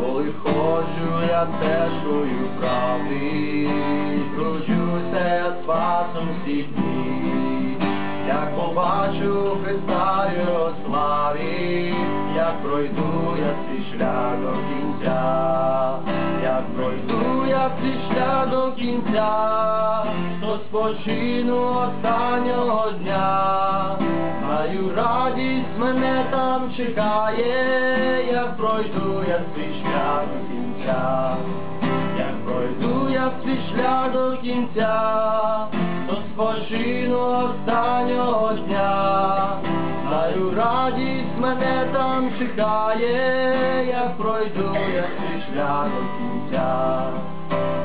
Коли ходжу я стежкою правди, кручуся я спасом всі дні, як побачу Христа його славі, як пройду я свій шлях до кінця, як пройду я свій шлях до кінця, то спочину останнього дня, маю радість мене там чекає, як пройду я свій шлях до кінця, як пройду я свій шлях до кінця, то спочину останнього дня, маю радість мене там чекає, як пройду я свій шлях до кінця,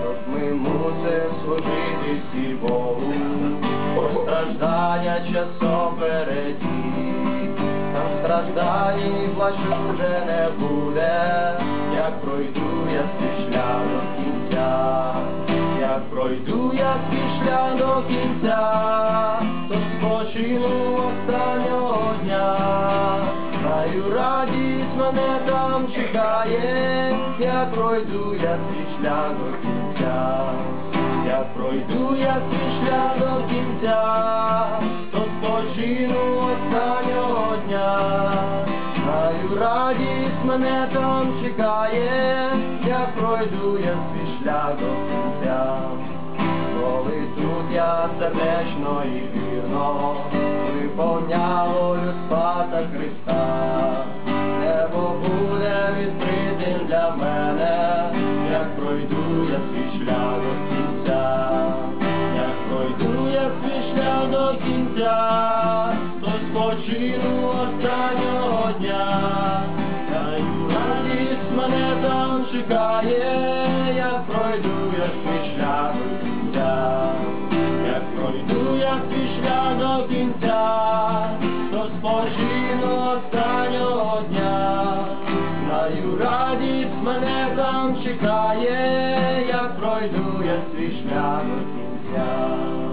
Тож ми мусимо служити всі Богу, страждання часом переді, там страждань і плачу вже не буде, як пройду я свій шлях до кінця, як пройду я свій шлях до кінця, то спочину останнього маю радість мене там чекає, як пройду я свій шлях до кінця. Як пройду я свій шлях до кінця, то спочину останнього дня, маю радість мене там чекає, як пройду я свій шлях до кінця, я сердечно і вірно, виповнялою Спаса Христа, небо буде відкритим для мене, як пройду я свій шлях до кінця, як пройду я свій шлях до кінця, то спочину останнього дня, Маю радість мене там чекає, як пройду я свій шлях кінця, до спочину останнього дня. Знаю, радість мене там чекає, як пройду я свій шлях до кінця.